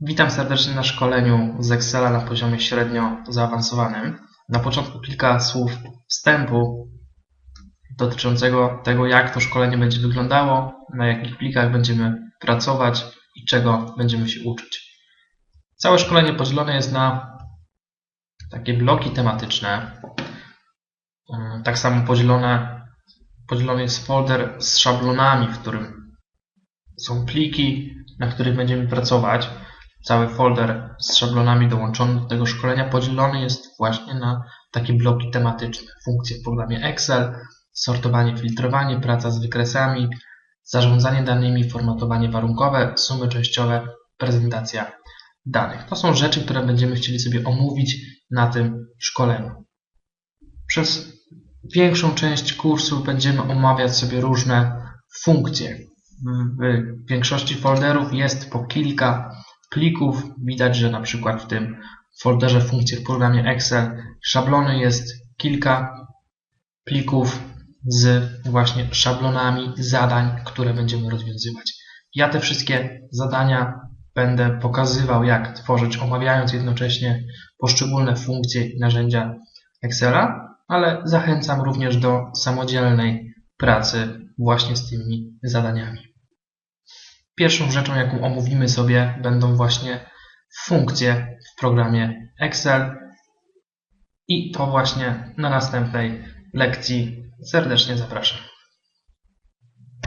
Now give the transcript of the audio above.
Witam serdecznie na szkoleniu z Excela na poziomie średnio zaawansowanym. Na początku kilka słów wstępu dotyczącego tego, jak to szkolenie będzie wyglądało, na jakich plikach będziemy pracować i czego będziemy się uczyć. Całe szkolenie podzielone jest na takie bloki tematyczne. Yy, Tak samo podzielone, podzielony jest folder z szablonami, w którym są pliki, na których będziemy pracować. Cały folder z szablonami dołączony do tego szkolenia podzielony jest właśnie na takie bloki tematyczne. Funkcje w programie Excel, sortowanie, filtrowanie, praca z wykresami, zarządzanie danymi, formatowanie warunkowe, sumy częściowe, prezentacja danych. To są rzeczy, które będziemy chcieli sobie omówić na tym szkoleniu. Przez większą część kursu będziemy omawiać sobie różne funkcje. W większości folderów jest po kilka plików. Widać, że na przykład w tym folderze funkcje w programie Excel szablony jest kilka plików z właśnie szablonami zadań, które będziemy rozwiązywać. Ja te wszystkie zadania będę pokazywał, jak tworzyć, omawiając jednocześnie poszczególne funkcje i narzędzia Excela, ale zachęcam również do samodzielnej pracy właśnie z tymi zadaniami. Pierwszą rzeczą, jaką omówimy sobie, będą właśnie funkcje w programie Excel i to właśnie na następnej lekcji serdecznie zapraszam.